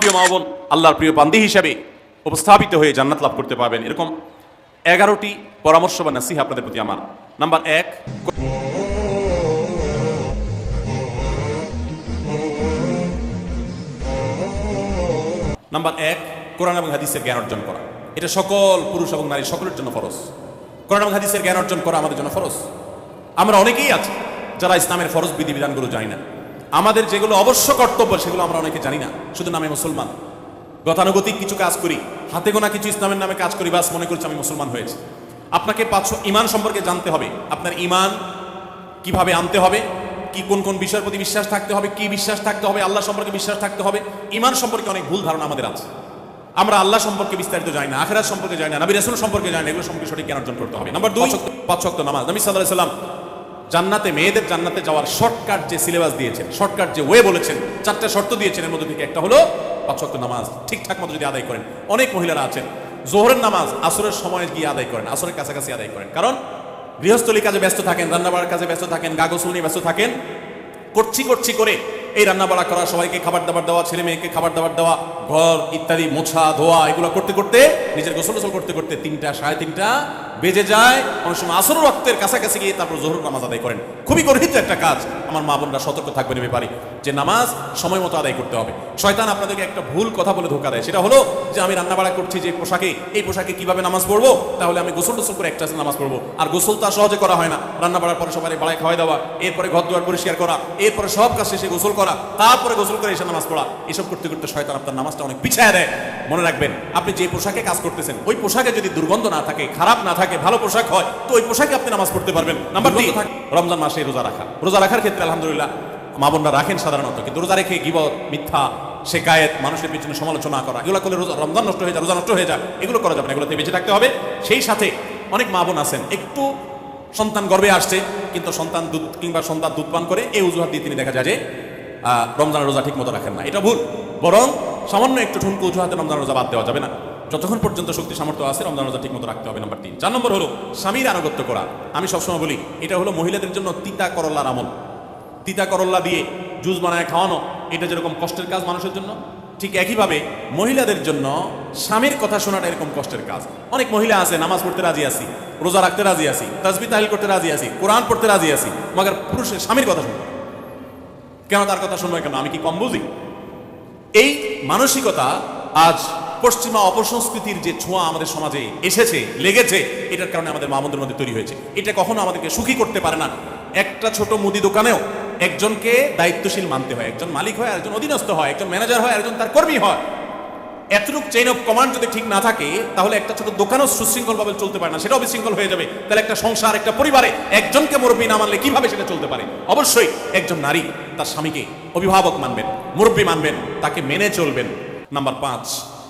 প্রিয় মা বোন, আল্লাহর প্রিয় বান্দি হিসেবে উপস্থাপিত হয়ে জান্নাত লাভ করতে পারবেন এরকম এগারোটি পরামর্শ বা নাসিহা আপনাদের প্রতি আমার। নাম্বার এক নাম্বার এক, কোরআন এবং হাদিসের জ্ঞান অর্জন করা। এটা সকল পুরুষ এবং নারী সকলের জন্য ফরজ। কোরআন এবং হাদিসের জ্ঞান অর্জন করা আমাদের জন্য ফরজ। আমরা অনেকেই আছি যারা ইসলামের ফরজ বিধিবিধানগুলো জানি না। আমাদের যেগুলো অবশ্য কর্তব্য, সেগুলো আমরা অনেকে জানি না। শুধু নামে মুসলমান। গতানুগতিক কিছু কাজ করি। হাতে গোনা কিছু ইসলামের নামে কাজ করি, বাস, মনে করছি আমি মুসলমান হয়েছি। আপনাকে পাঁচশো ইমান সম্পর্কে জানতে হবে। আপনার ইমান কীভাবে আনতে হবে? কি কোন কোন বিষয়ের প্রতি বিশ্বাস থাকতে হবে? কি বিশ্বাস থাকতে হবে? আল্লাহ সম্পর্কে বিশ্বাস থাকতে হবে? ইমান সম্পর্কে অনেক ভুল ধারণা আমাদের আছে। আমরা আল্লাহ সম্পর্কে বিস্তারিত জানি না, আখেরাত সম্পর্কে জানি না, নবী রাসূল সম্পর্কে জানি না, এগুলো সম্পর্কে সঠিক জ্ঞান অর্জন করতে হবে। নাম্বার দুই, পাঁচ শক্ত নামাজ। নবী আলাইহি সাল্লাম জান্নাতে, মেয়েদের জান্নাতে যাওয়ার শর্টকাট যে সিলেবাস দিয়েছেন শর্টকাট যে ওয়ে বলেছেন, চারটা শর্ত দিয়েছেন এর মধ্যে থেকে। একটা হলো পাঁচ নামাজ, ঠিকঠাক মতো যদি আদায় করেন। অনেক মহিলারা আছেন, জোহরের নামাজ আসরের সময় গিয়ে আদায় করেন, আসরের কাছাকাছি আদায় করেন। কারণ গৃহস্থলী কাজে ব্যস্ত থাকেন, রান্নাবাড়ার কাজে ব্যস্ত থাকেন, গাগসুল নিয়ে ব্যস্ত থাকেন করছি করছি করে এই রান্না বাড়া করা, সবাইকে খাবার দাবার দেওয়া, ছেলে মেয়েকে খাবার দাবার দেওয়া, ঘর ইত্যাদি মোছা, ধোয়া, এগুলো করতে করতে, নিজের গোসল গোসল করতে করতে তিনটা, সাড়ে তিনটা বেজে যায়। অনেক সময় আসর রক্তের কাছাকাছি গিয়ে তারপর জোহর নামাজ আদায় করেন। খুবই গর্হিত একটা কাজ। আমার মা বোনরা সতর্ক থাকবেন এ ব্যাপারে যে নামাজ সময় মতো আদায় করতে হবে। শয়তান আপনাদেরকে একটা ভুল কথা বলে ধোকা দেয়। সেটা হলো যে আমি রান্না বাড়া করছি যে পোশাকে, এই পোশাকে কীভাবে নামাজ পড়ব? তাহলে আমি গোসল টোসল করে একটা নামাজ পড়ব। আর গোসল তো সহজে করা হয় না। রান্না বাড়ার পরে সবাই বাড়ায় খাওয়াই দেওয়া, এরপরে ঘর দুয়ার পরিষ্কার করা, এরপরে সব কাজ শেষে গোসল করা, তারপরে গোসল করে এসে নামাজ পড়া। এসব করতে করতে শয়তান আপনার নামাজটা অনেক পিছায় দেয়। মনে রাখবেন, আপনি যে পোশাকে কাজ করতেছেন, ওই পোশাকে যদি দুর্গন্ধ না থাকে, খারাপ না থাকে ভালো পোশাক হয় তো ওই পোশাকে আপনি নামাজ পড়তে পারবেন। নাম্বার দুই রমজান মাসে রোজা রাখা। রোজা রাখার ক্ষেত্রে আলহামদুলিল্লাহ মা বোনরা রাখেন সাধারণত কিন্তু রোজা রেখে গিবত মিথ্যা শেকায়েত মানুষের পিছনে সমালোচনা করা এগুলো করলে রোজা রমজান নষ্ট হয়ে যায় রোজা নষ্ট হয়ে যায় এগুলো করা যাবে না এগুলোতে বেঁচে থাকতে হবে। সেই সাথে অনেক মা বোন আছেন একটু সন্তান গর্বে আসছে কিন্তু সন্তান দুধ কিংবা সন্তান দুধ পান করে এই অজুহাত দিয়ে তিনি দেখা যায় যে আহ, রমজানের রোজা ঠিক মতো রাখেন না। এটা ভুল বরং সামান্য একটু ঠুনকু অজুহাতে রমজানের রোজা বাদ দেওয়া যাবে না। যতক্ষণ পর্যন্ত শক্তি সামর্থ্য আছে, রমজান রোজা ঠিক মতো রাখতে হবে, নাম্বার তিন। চার নম্বর হলো, স্বামীর আনুগত্য করা। আমি সবসময় বলি, এটা হলো মহিলাদের জন্য তিতা করল্লার আমল। তিতা করল্লা দিয়ে জুস বানায় খাওয়ানো, এটা যেরকম কষ্টের কাজ মানুষের জন্য, ঠিক একইভাবে মহিলাদের জন্য স্বামীর কথা শোনাটা এরকম কষ্টের কাজ। অনেক মহিলা আছে, নামাজ পড়তে রাজি আছি, রোজা রাখতে রাজি আছি, তাজবি তাহিল করতে রাজি আছি, কোরআন পড়তে রাজি আছি, মগর পুরুষের স্বামীর কথা শুনব। কেন তার কথা শুনব কেন? আমি কি কম বুঝি? এই মানসিকতা আজ পশ্চিমা অপসংস্কৃতির যে ছোঁয়া আমাদের সমাজে এসেছে, লেগেছে, এটার কারণে আমাদের মামুদের মধ্যে তৈরি হয়েছে। এটা কখনো আমাদেরকে সুখী করতে পারে না। একটা ছোট মুদি দোকানেও একজনকে দায়িত্বশীল মানতে হয়। একজন মালিক হয় একজন অধীনস্থ হয়, একজন ম্যানেজার হয় একজন তার কর্মী হয়। এতটুক চেইন অফ কমান্ড যদি ঠিক না থাকে, তাহলে একটা ছোট দোকানও সুশৃঙ্খলভাবে চলতে পারে না, সেটাও বিশৃঙ্খল হয়ে যাবে। তাহলে একটা সংসার, একটা পরিবারে একজনকে মুরব্বী না মানলে কীভাবে সেটা চলতে পারে? অবশ্যই একজন নারী তার স্বামীকে অভিভাবক মানবেন, মুরব্বী মানবেন, তাকে মেনে চলবেন। নাম্বার পাঁচ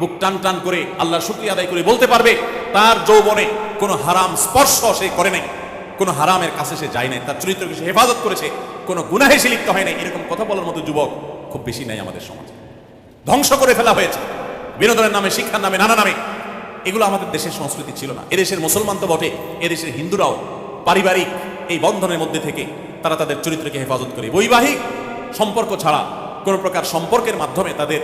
বুক টান টান করে আল্লাহ শুক্রিয়া আদায় করে বলতে পারবে, তার যৌবনে কোনো হারাম স্পর্শ সে করে নাই, কোনো হারামের কাছে সে যায় নাই, তার চরিত্রকে সে হেফাজত করেছে, কোনো গুনাহে সে লিপ্ত হয় নাই, এরকম কথা বলার মতো যুবক খুব বেশি নাই আমাদের সমাজে। ধ্বংস করে ফেলা হয়েছে, বিনোদনের নামে, শিক্ষার নামে, নানা নামে। এগুলো আমাদের দেশের সংস্কৃতি ছিল না। এদেশের মুসলমান তো বটে, এদেশের হিন্দুরাও পারিবারিক এই বন্ধনের মধ্যে থেকে তারা তাদের চরিত্রকে হেফাজত করে। বৈবাহিক সম্পর্ক ছাড়া কোনো প্রকার সম্পর্কের মাধ্যমে তাদের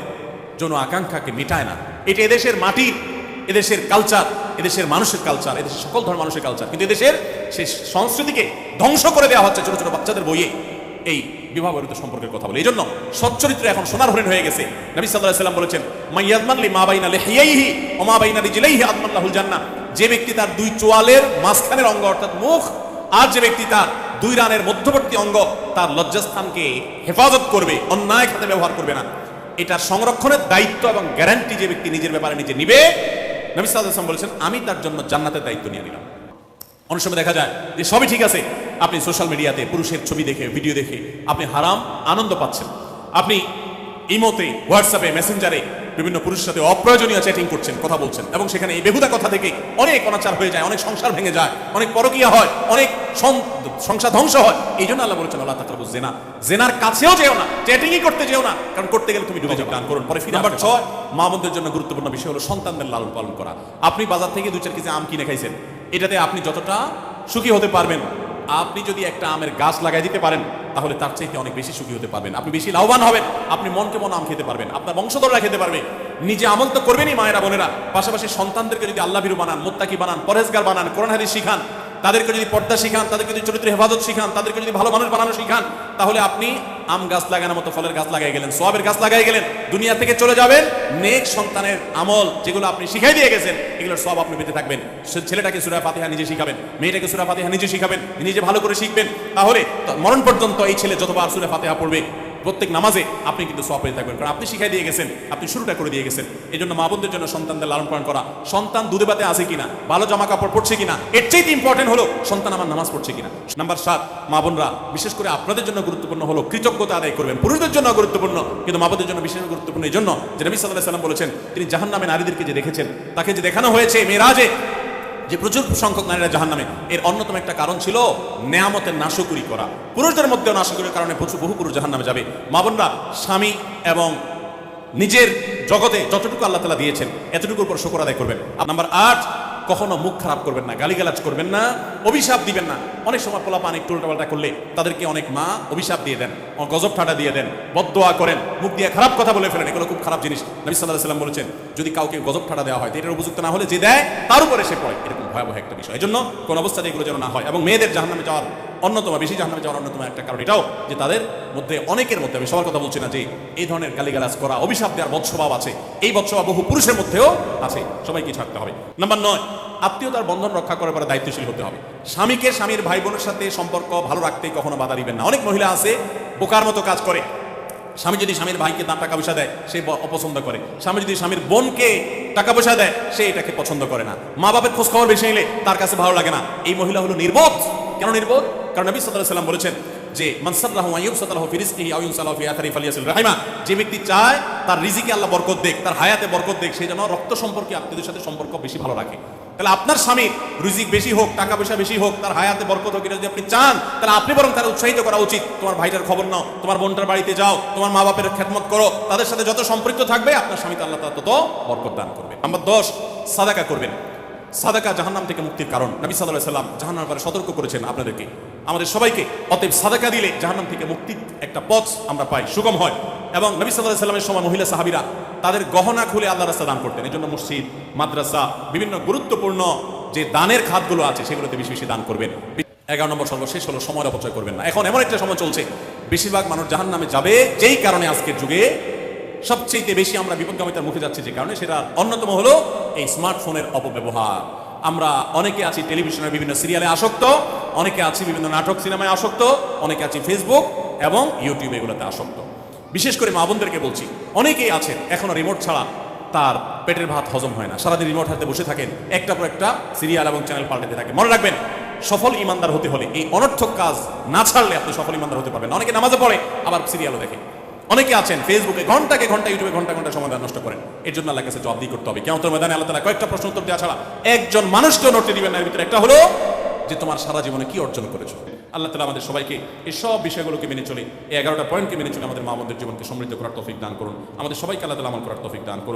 যৌন আকাঙ্ক্ষাকে মেটায় না। এটা এদেশের মাটির এদেশের কালচার এদেশের মানুষের কালচার এদেশের সকল ধরনের মানুষের কালচার কিন্তু এদেশের সেই সংস্কৃতিকে ধ্বংস করে দেওয়া হচ্ছে ছোট ছোট বাচ্চাদের বইয়ে এই বিবাহ বহির্ভূত সম্পর্কের কথা বলে। এই জন্য সচ্চরিত্র এখন সোনার হরিণ হয়ে গেছে। নবী সাল্লাম বলেছেন মাইয়াদমানলি মা বাইনা লিহিয়াইহি ওয়া মা বাইনা রিজলাইহি আদমাল্লাহুল জান্নাহ। যে ব্যক্তি তার দুই চোয়ালের মাঝখানের অঙ্গ, অর্থাৎ মুখ, আর যে ব্যক্তি তার দুই রানের মধ্যবর্তী অঙ্গ, তার লজ্জাস্থানকে হেফাজত করবে, অন্যায় খাতে ব্যবহার করবে না। এটার সংরক্ষণের দায়িত্ব এবং গ্যারান্টি যে ব্যক্তি নিজের ব্যাপারে নিজে নিবে, নবী সাল্লাম বলেছেন, আমি তার জন্য জান্নাতের দায়িত্ব নিয়ে নিলাম। অনেক সময় দেখা যায় যে সবই ঠিক আছে। আপনি সোশ্যাল মিডিয়াতে পুরুষের ছবি দেখে ভিডিও দেখে আপনি হারাম, আনন্দ পাচ্ছেন। আপনি ইমোতে হোয়াটসঅ্যাপে মেসেঞ্জারে বিভিন্ন পুরুষের সাথে অপ্রয়োজনীয় চ্যাটিং করছেন কথা বলছেন। এবং সেখানে এই বেহুদা কথা থেকে অনেক অনাচার হয়ে যায় অনেক সংসার ভেঙে যায় অনেক পরকীয়া হয় অনেক সংসার ধ্বংস হয়। এই জন্য আল্লাহ বলেছেন আল্লাহ তাকরাবু জেনা জেনার কাছেও যেও না চ্যাটিংই করতে যেও না কারণ করতে গেলে তুমি ডুবে যাবে। গান করুন। পরে ফিরে নাম্বার ছয় মা বোনদের জন্য গুরুত্বপূর্ণ বিষয় হলো সন্তানদের লালন পালন করা। আপনি বাজার থেকে দু চার কেজি আম কিনে খাইছেন এটাতে আপনি যতটা সুখী হতে পারবেন আপনি যদি একটা আমের গাছ লাগাই দিতে পারেন, তাহলে তার চাইতে অনেক বেশি সুখী হতে পারবেন। আপনি বেশি লাভবান হবেন, আপনি মনকে মন আম খেতে পারবেন, আপনার বংশধররা খেতে পারবে। নিজে আমল তো করবেনই মায়েরা বোনেরা। পাশাপাশি সন্তানদেরকে যদি আল্লাহ বানান, মোত্তাকি বানান পরেজগার বানান, কোরআন হাদিস শিখান তাদেরকে যদি পর্দা শিখান, তাদেরকে যদি চরিত্র হেফাজত শিখান, তাদেরকে যদি ভালো মানুষ বানানো শিখান, তাহলে আপনি আম গাছ লাগানোর মতো, ফলের গাছ লাগাই গেলেন, সোয়াবের গাছ লাগাই গেলেন, দুনিয়া থেকে চলে যাবেন, নেক সন্তানের আমল যেগুলো আপনি শিখাই দিয়ে গেছেন, এগুলোর সব আপনি পেতে থাকবেন। ছেলেটাকে সুরা ফাতিহা নিজে শিখাবেন, মেয়েটাকে সুরা ফাতিহা নিজে শিখাবেন, নিজে ভালো করে শিখবেন, তাহলে মরণ পর্যন্ত এই ছেলে যতবার সুরা ফাতিহা পড়বে প্রত্যেক নামাজে আপনি কিন্তু সব থাকবেন। কারণ আপনি শিখাই দিয়ে গেছেন, আপনি শুরুটা করে দিয়ে গেছেন। এই জন্য মা বোনদের জন্য সন্তানদের লালন পালন করা। সন্তান দুধে বাতে আছে কিনা, ভালো জামা কাপড় পড়ছে কিনা, এর চাইতে ইম্পর্টেন্ট হলো সন্তান আমার নামাজ পড়ছে কিনা। নাম্বার সাত মা বোনরা বিশেষ করে আপনাদের জন্য গুরুত্বপূর্ণ হলো কৃতজ্ঞতা আদায় করবেন। পুরুষদের জন্য গুরুত্বপূর্ণ, কিন্তু মা বোনদের জন্য বিশেষ গুরুত্বপূর্ণ। এই জন্য যে নবী সাল্লাহ সাল্লাম বলেছেন, তিনি জাহান নামে নারীদেরকে যে দেখেছেন তাকে যে দেখানো হয়েছে মেয়েরাজে যে প্রচুর সংখ্যক নারীরা জাহান নামে এর অন্যতম একটা কারণ ছিল নেয়ামতের নাশকুরি করা। পুরুষদের মধ্যেও নাশকুরির কারণে প্রচুর বহু পুরুষ জাহান নামে যাবে। মা বোনরা, স্বামী এবং নিজের জগতে যতটুকু আল্লাহ তালা দিয়েছেন, এতটুকুর উপর শকর আদায় করবেন। নাম্বার আট, কখনো মুখ খারাপ করবেন না, গালিগালাজ করবেন না, অভিশাপ দিবেন না। অনেক সময় পোলা পানি উল্টাপাল্টা করলে তাদেরকে অনেক মা অভিশাপ দিয়ে দেন গজব ঠাটা দিয়ে দেন বদোয়া করেন, মুখ দিয়ে খারাপ কথা বলে ফেলেন, এগুলো খুব খারাপ জিনিস। নবী সাল্লাহ সাল্লাম বলেছেন, যদি কাউকে গজব ঠাটা দেওয়া হয় এটার উপযুক্ত না হলে যে দেয়, তার উপরে সে পড়ে। এরকম ভয়াবহ একটা বিষয়। এই জন্য কোনো অবস্থাতে এগুলো যেন না হয় এবং মেয়েদের জাহান্নামে যাওয়ার অন্যতম, বেশি জাহান্নামে যাওয়ার অন্যতম একটা কারণ এটাও যে তাদের মধ্যে, অনেকের মধ্যে, আমি সবার কথা বলছি না যে এই ধরনের গালিগালাজ করা, অভিশাপ দেওয়ার বৎস্বভাব আছে। এই বৎস্বভাব বহু পুরুষের মধ্যেও আছে। সবাইকে ছাড়তে হবে। নাম্বার নয়, আত্মীয়তার বন্ধন রক্ষা করার পরে দায়িত্বশীল হতে হবে। স্বামীকে স্বামীর ভাই বোনের সাথে সম্পর্ক ভালো রাখতে কখনো বাধা দিবেন না। অনেক মহিলা আছে, বোকার মতো কাজ করে। স্বামী যদি স্বামীর ভাইকে দাম টাকা পয়সা দেয়, সে অপছন্দ করে। স্বামী যদি স্বামীর বোনকে টাকা পয়সা দেয়, সে এটাকে পছন্দ করে না। মা বাপের খোঁজ খবর বেশি নিলে তার কাছে ভালো লাগে না। এই মহিলা হলো নির্বোধ। কেন নির্বোধ? কারণ নবী সাল্লাহ সাল্লাম বলেছেন যে মানসাল্লাহু আইয়ুবসাতাল্লাহু ফি রিজকিহি আও ইউনসালাহু ফি আথারি ফালিয়াসিল রাহিমা। যে ব্যক্তি চায় তার রিজিকে আল্লাহ বরকত দেখ তার হায়াতে বরকত দেখ সেই জন্য রক্ত সম্পর্কে আত্মীয়দের সাথে সম্পর্ক বেশি ভালো রাখে। তাহলে আপনার স্বামীর রিজিক বেশি হোক, টাকা পয়সা বেশি হোক, তার হায়াতে বরকত হোক, এটা যদি আপনি চান, তাহলে আপনি বরং তারা উৎসাহিত করা উচিত। তোমার ভাইটার খবর নাও, তোমার বোনটার বাড়িতে যাও, তোমার মা বাপের খেদমত করো, তাদের সাথে যত সম্পৃক্ত থাকবে, আপনার স্বামীতে আল্লাহ তার তত বরকত দান করবে। নাম্বার দশ, সাদাকা করবেন। সাদাকা জাহান্নাম থেকে মুক্তির কারণ। নবী আলাইহি সাল্লাম জাহান্নামের ব্যাপারে সতর্ক করেছেন আপনাদেরকে। আমাদের সবাইকে অতএব সাদাকা দিলে জাহান্নাম থেকে মুক্তির একটা পথ আমরা পাই, সুগম হয়। এবং নবী আলাইহি সাল্লামের সময় মহিলা সাহাবীরা তাদের গহনা খুলে আল্লাহ রাস্তা দান করতেন। এই জন্য মসজিদ, মাদ্রাসা, বিভিন্ন গুরুত্বপূর্ণ যে দানের খাতগুলো আছে, সেগুলোতে বেশি বেশি দান করবেন। এগারো নম্বর সর্বশেষ হলো সময় অপচয় করবেন না। এখন এমন একটা সময় চলছে, বেশিরভাগ মানুষ জাহান নামে যাবে যেই কারণে আজকের যুগে। সবচেয়ে বেশি আমরা বিপদগামিতার মুখে যাচ্ছি যে কারণে, সেটা অন্যতম হলো এই স্মার্টফোনের অপব্যবহার। আমরা অনেকে আছি টেলিভিশনের বিভিন্ন সিরিয়ালে আসক্ত, অনেকে আছি বিভিন্ন নাটক সিনেমায় আসক্ত, অনেকে আছি ফেসবুক এবং ইউটিউব এগুলোতে আসক্ত। বিশেষ করে মা বোনদেরকে বলছি, অনেকেই আছেন, এখনও রিমোট ছাড়া তার পেটের ভাত হজম হয় না, সারাদিন রিমোট হাতে বসে থাকেন, একটা পর একটা সিরিয়াল এবং চ্যানেল পাল্টাতে থাকে। মনে রাখবেন, সফল ইমানদার হতে হলে এই অনর্থক কাজ না ছাড়লে আপনি সফল ইমানদার হতে পারবেন। অনেকে নামাজে পড়ে, আবার সিরিয়ালও দেখে। অনেকে আছেন ফেসবুকে ঘন্টাকে ঘণ্টা ইউটিউবে ঘণ্টা ঘণ্টা সময় নষ্ট করেন। এর জন্য আল্লাহ কাছে জবাব দিয়ে করতে হবে। কেমন ময়দানে আল্লাহ তালা কয়েকটা প্রশ্ন উত্তর দেওয়া ছাড়া একজন মানুষকেও নোটে দিবেন না। এর ভিতরে একটা হলো যে, তোমার সারা জীবনে কি অর্জন করেছ? আল্লাহ তালা আমাদের সবাইকে এই সব বিষয়গুলোকে মেনে চলে, এই এগারোটা পয়েন্টকে মেনে চলে আমাদের মা আমাদের জীবনকে সমৃদ্ধ করার তফিক দান করুন। আমাদের সবাইকে আল্লাহ তালা আমল করার তফিক দান করুন।